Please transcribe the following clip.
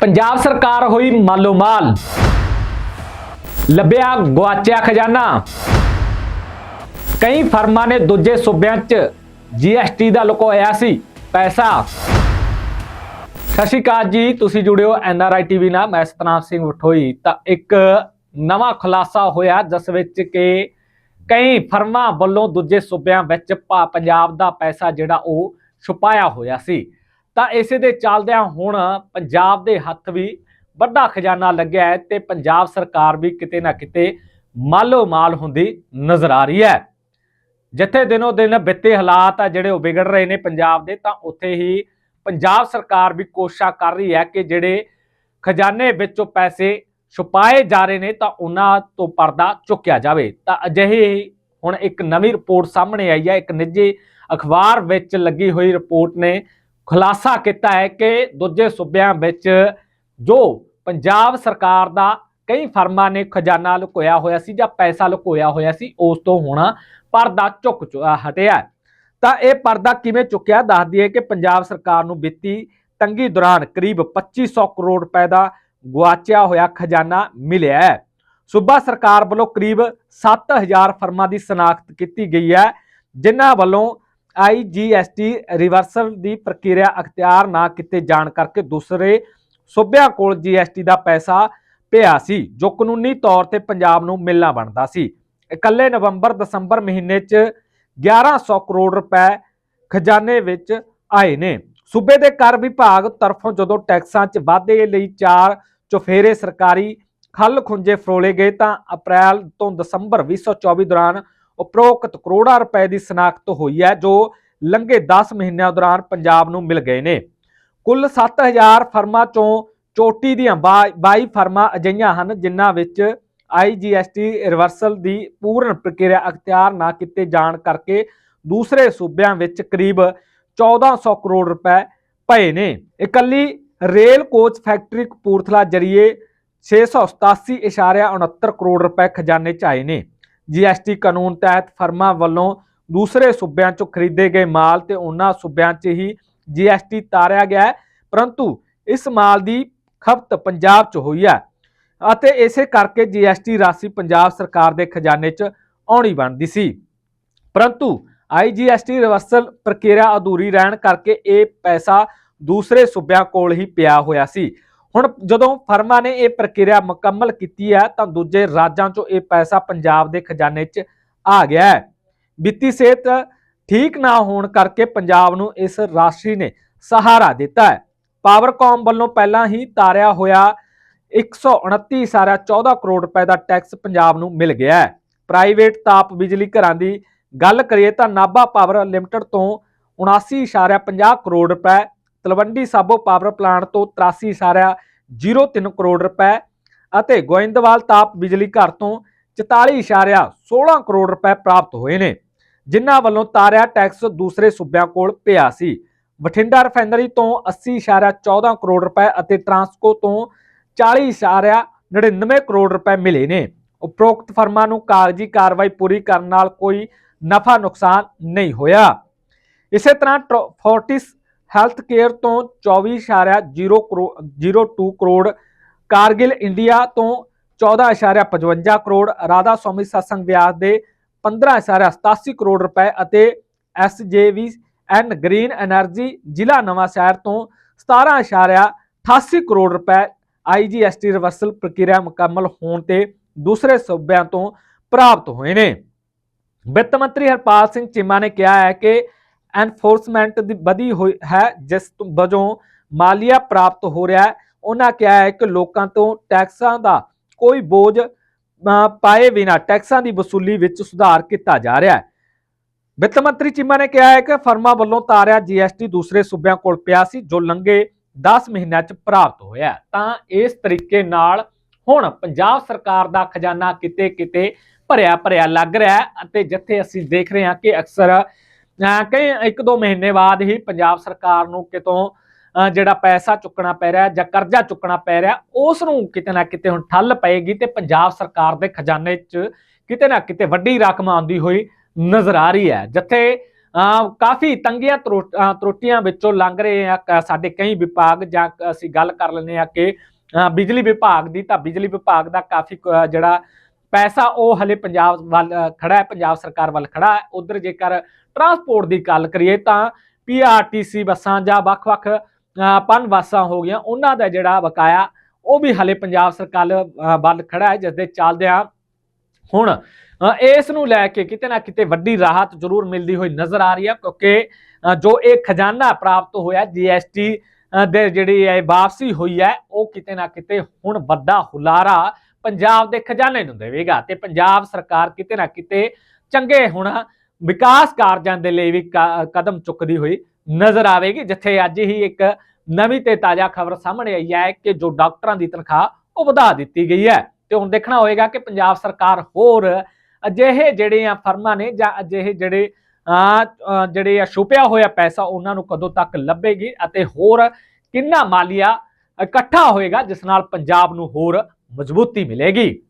ਪੰਜਾਬ ਸਰਕਾਰ ਹੋਈ ਮਾਲੋਮਾਲ। ਲੱਭਿਆ ਗਵਾਚਿਆ ਖਜ਼ਾਨਾ। ਕਈ ਫਰਮਾਂ ਨੇ ਦੂਜੇ ਸੂਬਿਆਂ 'ਚ ਜੀਐਸਟੀ ਦਾ ਲੁਕੋਇਆ ਸੀ, ਪੈਸਾ। ਸਤਿ ਸ਼੍ਰੀ ਅਕਾਲ ਜੀ, ਤੁਸੀਂ ਜੁੜਿਓ ਐਨਆਰਆਈ ਟੀਵੀ ਨਾਲ, ਮੈਂ ਸਤਨਾਮ ਸਿੰਘ ਵਠੋਈ। ਤਾਂ ਇੱਕ ਨਵਾਂ ਖੁਲਾਸਾ ਹੋਇਆ, ਜਿਸ ਵਿੱਚ ਕਿ ਕਈ ਫਰਮਾਂ ਵੱਲੋਂ ਦੂਜੇ ਸੂਬਿਆਂ ਵਿੱਚ ਭਾ- ਪੰਜਾਬ ਦਾ ਪੈਸਾ ਜਿਹੜਾ ਉਹ ਛੁਪਾਇਆ ਹੋਇਆ ਸੀ। ਤਾਂ ਇਸੇ ਦੇ ਚੱਲਦਿਆਂ ਹੁਣ ਪੰਜਾਬ ਦੇ ਹੱਥ ਵੀ ਵੱਡਾ ਖਜ਼ਾਨਾ ਲੱਗਿਆ ਹੈ ਤੇ ਪੰਜਾਬ ਸਰਕਾਰ ਵੀ ਕਿਤੇ ਨਾ ਕਿਤੇ ਮਾਲੋ ਮਾਲ ਹੁੰਦੀ ਨਜ਼ਰ ਆ ਰਹੀ ਹੈ। ਜਿੱਥੇ ਦਿਨੋ ਦਿਨ ਵਿੱਤੀ ਹਾਲਾਤ ਆ ਜਿਹੜੇ ਉਹ ਵਿਗੜ ਰਹੇ ਨੇ ਪੰਜਾਬ ਦੇ, ਤਾਂ ਉੱਥੇ ਹੀ ਪੰਜਾਬ ਸਰਕਾਰ ਵੀ ਕੋਸ਼ਿਸ਼ ਕਰ ਰਹੀ ਹੈ ਕਿ ਜਿਹੜੇ ਖਜ਼ਾਨੇ ਵਿੱਚੋਂ ਪੈਸੇ ਛੁਪਾਏ ਜਾ ਰਹੇ ਨੇ ਤਾਂ ਉਹਨਾਂ ਤੋਂ ਪਰਦਾ ਚੁੱਕਿਆ ਜਾਵੇ। ਤਾਂ ਅਜਿਹੇ ਹੁਣ ਇੱਕ ਨਵੀਂ ਰਿਪੋਰਟ ਸਾਹਮਣੇ ਆਈ ਹੈ, ਇੱਕ ਨਿੱਜੀ ਅਖਬਾਰ ਵਿੱਚ ਲੱਗੀ ਹੋਈ ਰਿਪੋਰਟ ਨੇ ਖੁਲਾਸਾ ਕੀਤਾ ਹੈ ਕਿ ਦੂਜੇ ਸੂਬਿਆਂ ਵਿੱਚ ਜੋ ਪੰਜਾਬ ਸਰਕਾਰ ਦਾ ਕਈ ਫਰਮਾਂ ਨੇ ਖਜ਼ਾਨਾ ਲੁਕੋਇਆ ਹੋਇਆ ਸੀ ਜਾਂ ਪੈਸਾ ਲੁਕੋਇਆ ਹੋਇਆ ਸੀ, ਉਸ ਤੋਂ ਹੁਣ ਪਰਦਾ ਝੁਕ ਚੁ- ਹਟਿਆ ਤਾਂ ਇਹ ਪਰਦਾ ਕਿਵੇਂ ਚੁੱਕਿਆ ਦੱਸਦੀ ਹੈ ਕਿ ਪੰਜਾਬ ਸਰਕਾਰ ਨੂੰ ਵਿੱਤੀ ਤੰਗੀ ਦੌਰਾਨ ਕਰੀਬ 2500 ਕਰੋੜ ਰੁਪਏ ਦਾ ਗੁਆਚਿਆ ਹੋਇਆ ਖਜ਼ਾਨਾ ਮਿਲਿਆ ਹੈ। ਸੂਬਾ ਸਰਕਾਰ ਵੱਲੋਂ ਕਰੀਬ 7000 ਫਰਮਾਂ ਦੀ ਸਨਾਖਤ ਕੀਤੀ ਗਈ ਹੈ, ਜਿਨ੍ਹਾਂ ਵੱਲੋਂ ਆਈਜੀਐਸਟੀ ਰਿਵਰਸਲ ਦੀ ਪ੍ਰਕਿਰਿਆ ਅਖਤਿਆਰ ਨਾ ਕੀਤੇ ਜਾਣ ਕਰਕੇ ਦੂਸਰੇ ਸੂਬਿਆਂ ਕੋਲ ਜੀਐਸਟੀ ਦਾ ਪੈਸਾ ਪਿਆ ਸੀ, ਜੋ ਕਾਨੂੰਨੀ ਤੌਰ ਤੇ ਪੰਜਾਬ ਨੂੰ ਮਿਲਣਾ ਬਣਦਾ ਸੀ। ਇਕੱਲੇ ਨਵੰਬਰ ਦਸੰਬਰ ਮਹੀਨੇ 'ਚ 1100 ਕਰੋੜ ਰੁਪਏ ਖਜ਼ਾਨੇ ਵਿੱਚ ਆਏ ਨੇ। ਸੂਬੇ ਦੇ ਕਰ ਵਿਭਾਗ ਤਰਫੋਂ ਜਦੋਂ ਟੈਕਸਾਂ 'ਚ ਵਾਧੇ ਲਈ ਚਾਰ ਚੁਫੇਰੇ ਸਰਕਾਰੀ ਖੱਲ ਖੁੰਝੇ ਫਰੋਲੇ ਗਏ ਤਾਂ ਅਪ੍ਰੈਲ ਤੋਂ ਦਸੰਬਰ 2024 ਦੌਰਾਨ ਉਪਰੋਕਤ ਕਰੋੜਾਂ ਰੁਪਏ ਦੀ ਸਨਾਖਤ ਹੋਈ ਹੈ, ਜੋ ਲੰਘੇ 10 ਮਹੀਨਿਆਂ ਦੌਰਾਨ ਪੰਜਾਬ ਨੂੰ ਮਿਲ ਗਏ ਨੇ। ਕੁੱਲ 7000 ਫਰਮਾਂ ਚੋਂ ਚੋਟੀ ਦੀਆਂ 22 ਫਰਮਾਂ ਅਜਿਹੀਆਂ ਹਨ, ਜਿਨ੍ਹਾਂ ਵਿੱਚ ਆਈਜੀਐਸਟੀ ਰਿਵਰਸਲ ਦੀ ਪੂਰਨ ਪ੍ਰਕਿਰਿਆ ਅਖਤਿਆਰ ਨਾ ਕੀਤੇ ਜਾਣ ਕਰਕੇ ਦੂਸਰੇ ਸੂਬਿਆਂ ਵਿੱਚ ਕਰੀਬ 1400 ਕਰੋੜ ਰੁਪਏ ਪਏ ਨੇ। ਇਕੱਲੀ ਰੇਲ ਕੋਚ ਫੈਕਟਰੀ ਕਪੂਰਥਲਾ ਜਰੀਏ 687.69 ਕਰੋੜ ਰੁਪਏ ਖਜ਼ਾਨੇ ਚ ਆਏ ਨੇ। ਜੀਐਸਟੀ ਕਾਨੂੰਨ ਤਹਿਤ ਫਰਮਾਂ ਵੱਲੋਂ ਦੂਸਰੇ ਸੂਬਿਆਂ ਚੋਂ ਖਰੀਦੇ ਗਏ ਮਾਲ ਤੇ ਉਹਨਾਂ ਸੂਬਿਆਂ 'ਚ ਹੀ ਜੀਐਸਟੀ ਤਾਰਿਆ ਗਿਆ ਹੈ। ਪਰੰਤੂ ਇਸ ਮਾਲ ਦੀ ਖਪਤ ਪੰਜਾਬ 'ਚ ਹੋਈ ਹੈ ਅਤੇ ਇਸੇ ਕਰਕੇ ਜੀਐਸਟੀ ਰਾਸ਼ੀ ਪੰਜਾਬ ਸਰਕਾਰ ਦੇ ਖਜ਼ਾਨੇ 'ਚ ਆਉਣੀ ਬਣਦੀ ਸੀ। ਪਰੰਤੂ ਆਈਜੀਐਸਟੀ ਰਿਵਰਸਲ ਪ੍ਰਕਿਰਿਆ ਅਧੂਰੀ ਰਹਿਣ ਕਰਕੇ ਇਹ ਪੈਸਾ ਦੂਸਰੇ ਸੂਬਿਆਂ ਕੋਲ ਹੀ ਪਿਆ ਹੋਇਆ ਸੀ। ਹੁਣ ਜਦੋਂ ਫਰਮਾਂ ਨੇ ਇਹ ਪ੍ਰਕਿਰਿਆ ਮੁਕੰਮਲ ਕੀਤੀ ਹੈ, ਤਾਂ ਦੂਜੇ ਰਾਜਾਂ 'ਚੋਂ ਇਹ ਪੈਸਾ ਪੰਜਾਬ ਦੇ ਖਜ਼ਾਨੇ 'ਚ ਆ ਗਿਆ ਹੈ। ਵਿੱਤੀ ਸਿਹਤ ਠੀਕ ਨਾ ਹੋਣ ਕਰਕੇ ਪੰਜਾਬ ਨੂੰ ਇਸ ਰਾਸ਼ੀ ਨੇ ਸਹਾਰਾ ਦਿੱਤਾ ਹੈ। ਪਾਵਰਕਾਮ ਵੱਲੋਂ ਪਹਿਲਾਂ ਹੀ ਤਾਰਿਆ ਹੋਇਆ 129 ਸਾਰਾ 14 ਕਰੋੜ ਰੁਪਏ ਦਾ ਟੈਕਸ ਪੰਜਾਬ ਨੂੰ ਮਿਲ ਗਿਆ ਹੈ। ਪ੍ਰਾਈਵੇਟ ਤਾਪ ਬਿਜਲੀ ਘਰਾਂ ਦੀ ਗੱਲ ਕਰੀਏ ਤਾਂ ਨਾਭਾ ਪਾਵਰ ਲਿਮਟਿਡ ਤੋਂ 79.50 ਕਰੋੜ ਰੁਪਏ ਤਲਵੰਡੀ ਸਾਬੋ ਪਾਵਰ ਪਲਾਂਟ ਤੋਂ 83.03 ਕਰੋੜ ਰੁਪਏ ਅਤੇ ਗੋਇੰਦਵਾਲ ਤਾਪ ਬਿਜਲੀ ਘਰ ਤੋਂ 44.16 ਕਰੋੜ ਰੁਪਏ ਪ੍ਰਾਪਤ ਹੋਏ ਨੇ, ਜਿਨ੍ਹਾਂ ਵੱਲੋਂ ਤਾਰਿਆ ਟੈਕਸ ਦੂਸਰੇ ਸੂਬਿਆਂ ਕੋਲ ਪਿਆ ਸੀ। ਬਠਿੰਡਾ ਰਿਫਾਈਨਰੀ ਤੋਂ 80.14 ਕਰੋੜ ਰੁਪਏ ਅਤੇ ਟਰਾਂਸਕੋ ਤੋਂ 40.99 ਕਰੋੜ ਰੁਪਏ ਮਿਲੇ ਨੇ। ਉਪਰੋਕਤ ਫਰਮਾਂ ਨੂੰ ਕਾਗਜ਼ੀ ਕਾਰਵਾਈ ਪੂਰੀ ਕਰਨ ਨਾਲ ਕੋਈ ਨਫਾ ਨੁਕਸਾਨ ਨਹੀਂ ਹੋਇਆ। ਇਸੇ ਤਰ੍ਹਾਂ ਟਰੋ- ਫੋਰਟਿਸ ਹੈਲਥ ਕੇਅਰ ਤੋਂ 24.02 ਕਰੋੜ, ਕਾਰਗਿਲ ਇੰਡੀਆ ਤੋਂ 14.55 ਕਰੋੜ, ਰਾਧਾ ਸਵਾਮੀ ਸਤਸੰਗ ਵਿਆਸ ਦੇ 15.87 ਕਰੋੜ ਰੁਪਏ ਅਤੇ ਐਸ ਜੇ ਵੀ ਐਨ ਗ੍ਰੀਨ એનર્ਜੀ ਜ਼ਿਲ੍ਹਾ ਨਵਾਂ ਸ਼ਹਿਰ ਤੋਂ 17.88 ਕਰੋੜ ਰੁਪਏ ਆਈ ਜੀ ਐਸ ਟੀ ਰਿਵਰਸਲ ਪ੍ਰਕਿਰਿਆ ਮੁਕੰਮਲ ਹੋਣ ਤੇ ਦੂਸਰੇ ਸੂਬਿਆਂ ਤੋਂ ਪ੍ਰਾਪਤ ਹੋਏ ਨੇ। ਵਿੱਤ ਮੰਤਰੀ ਹਰਪਾਲ ਸਿੰਘ ਚੀਮਾ ਨੇ ਕਿਹਾ ਹੈ ਕਿ ਐਨਫੋਰਸਮੈਂਟ ਦੀ ਵਧੀ ਹੋਈ ਹੈ, ਜਿਸ ਤੋਂ ਵਜੋਂ ਮਾਲੀਆ ਪ੍ਰਾਪਤ ਹੋ ਰਿਹਾ ਹੈ। ਉਹਨਾਂ ਕਿਹਾ ਹੈ ਕਿ ਲੋਕਾਂ ਤੋਂ ਟੈਕਸਾਂ ਦਾ ਕੋਈ ਬੋਝ ਪਾਏ ਬਿਨਾ ਟੈਕਸਾਂ ਦੀ ਵਸੂਲੀ ਵਿੱਚ ਸੁਧਾਰ ਕੀਤਾ ਜਾ ਰਿਹਾ ਹੈ। ਵਿੱਤ ਮੰਤਰੀ ਚੀਮਾ ਨੇ ਕਿਹਾ ਹੈ ਕਿ ਫਰਮਾਂ ਵੱਲੋਂ ਤਾਰਿਆ ਜੀਐਸਟੀ ਦੂਸਰੇ ਸੂਬਿਆਂ ਕੋਲ ਪਿਆ ਸੀ, ਜੋ ਲੰਘੇ 10 ਮਹੀਨਿਆਂ 'ਚ ਪ੍ਰਾਪਤ ਹੋਇਆ ਤਾਂ ਇਸ ਤਰੀਕੇ ਨਾਲ ਹੁਣ ਪੰਜਾਬ ਸਰਕਾਰ ਦਾ ਖਜ਼ਾਨਾ ਕਿਤੇ ਕਿਤੇ ਭਰਿਆ ਭਰਿਆ ਲੱਗ ਰਿਹਾ ਅਤੇ ਜਿੱਥੇ ਅਸੀਂ ਦੇਖ ਰਹੇ ਹਾਂ ਕਿ ਅਕਸਰ ਕਈ ਇੱਕ ਦੋ ਮਹੀਨੇ ਬਾਅਦ ਹੀ ਪੰਜਾਬ ਸਰਕਾਰ ਨੂੰ ਕਿਤੋਂ ਜਿਹੜਾ ਪੈਸਾ ਚੁੱਕਣਾ ਪੈ ਰਿਹਾ ਜਾਂ ਕਰਜ਼ਾ ਚੁੱਕਣਾ ਪੈ ਰਿਹਾ, ਉਸ ਨੂੰ ਕਿਤੇ ਨਾ ਕਿਤੇ ਹੁਣ ਠੱਲ ਪਏਗੀ ਤੇ ਪੰਜਾਬ ਸਰਕਾਰ ਦੇ ਖਜ਼ਾਨੇ 'ਚ ਕਿਤੇ ਨਾ ਕਿਤੇ ਵੱਡੀ ਰਕਮ ਆਉਂਦੀ ਹੋਈ ਨਜ਼ਰ ਆ ਰਹੀ ਹੈ। ਜਿੱਥੇ, ਅਹ ਕਾਫੀ ਤੰਗੀਆਂ ਤਰੋ- ਤਰੁੱਟੀਆਂ ਵਿੱਚੋਂ ਲੰਘ ਰਹੇ ਆ ਸਾਡੇ ਕਈ ਵਿਭਾਗ ਜਾਂ ਅਸੀਂ ਗੱਲ ਕਰ ਲੈਂਦੇ ਆ ਕਿ, ਅਹ ਬਿਜਲੀ ਵਿਭਾਗ ਦੀ ਤਾਂ ਬਿਜਲੀ ਵਿਭਾਗ ਦਾ ਕਾਫੀ ਜਿਹੜਾ ਪੈਸਾ ਉਹ ਹਲੇ ਪੰਜਾਬ ਵੱਲ ਖੜਾ ਹੈ, ਪੰਜਾਬ ਸਰਕਾਰ ਵੱਲ ਖੜਾ ਹੈ। ਉਧਰ ਜੇਕਰ ਟਰਾਂਸਪੋਰਟ ਦੀ ਗੱਲ ਕਰੀਏ ਤਾਂ ਪੀਆਰਟੀਸੀ ਬੱਸਾਂ ਜਾਂ ਵੱਖ-ਵੱਖ ਪਨ ਬੱਸਾਂ ਹੋ ਗਈਆਂ, ਉਹਨਾਂ ਦਾ ਜਿਹੜਾ ਬਕਾਇਆ ਉਹ ਵੀ ਹਲੇ ਪੰਜਾਬ ਸਰਕਾਰ ਵੱਲ ਖੜਾ ਹੈ ਜਿਸ ਦੇ ਚੱਲਦਿਆਂ ਹੁਣ ਇਸ ਨੂੰ ਲੈ ਕੇ ਕਿਤੇ ਨਾ ਕਿਤੇ ਵੱਡੀ ਰਾਹਤ ਜ਼ਰੂਰ ਮਿਲਦੀ ਹੋਈ ਨਜ਼ਰ ਆ ਰਹੀ ਹੈ, ਕਿਉਂਕਿ ਜੋ ਇਹ ਖਜ਼ਾਨਾ ਪ੍ਰਾਪਤ ਹੋਇਆ ਜੀਐਸਟੀ ਦੇ ਜਿਹੜੀ ਹੈ ਵਾਪਸੀ ਹੋਈ ਹੈ, ਉਹ ਕਿਤੇ ਨਾ ਕਿਤੇ ਹੁਣ ਵੱਡਾ ਹੁਲਾਰਾ ਪੰਜਾਬ ਦੇ ਖਜ਼ਾਨੇ ਨੂੰ ਦੇਵੇਗਾ ਤੇ ਪੰਜਾਬ ਸਰਕਾਰ ਕਿਤੇ ਨਾ ਕਿਤੇ ਚੰਗੇ ਹੁਣ ਵਿਕਾਸ ਕਾਰਜਾਂ ਦੇ ਲਈ ਵੀ ਕਦਮ ਚੁੱਕਦੀ ਹੋਈ ਨਜ਼ਰ ਆਵੇਗੀ ਜਿੱਥੇ ਅੱਜ ਹੀ ਇੱਕ ਨਵੀਂ ਤੇ ਤਾਜ਼ਾ ਖਬਰ ਸਾਹਮਣੇ ਆਈ ਹੈ ਕਿ ਜੋ ਡਾਕਟਰਾਂ ਦੀ ਤਨਖਾਹ ਉਹ ਵਧਾ ਦਿੱਤੀ ਗਈ ਹੈ। ਤੇ ਹੁਣ ਦੇਖਣਾ ਹੋਏਗਾ ਕਿ ਪੰਜਾਬ ਸਰਕਾਰ ਹੋਰ ਅਜਿਹੇ ਜਿਹੜੇ ਆ ਫਰਮਾਂ ਨੇ ਜਾਂ ਅਜਿਹੇ ਜਿਹੜੇ ਅਹ, ਜਿਹੜੇ ਆ ਛੁਪਿਆ ਹੋਇਆ ਪੈਸਾ ਉਹਨਾਂ ਨੂੰ ਕਦੋਂ ਤੱਕ ਲੱਭੇਗੀ ਅਤੇ ਹੋਰ ਕਿੰਨਾ ਮਾਲੀਆ ਇਕੱਠਾ ਹੋਏਗਾ ਜਿਸ ਨਾਲ ਪੰਜਾਬ ਨੂੰ ਹੋਰ ਮਜ਼ਬੂਤੀ ਮਿਲੇਗੀ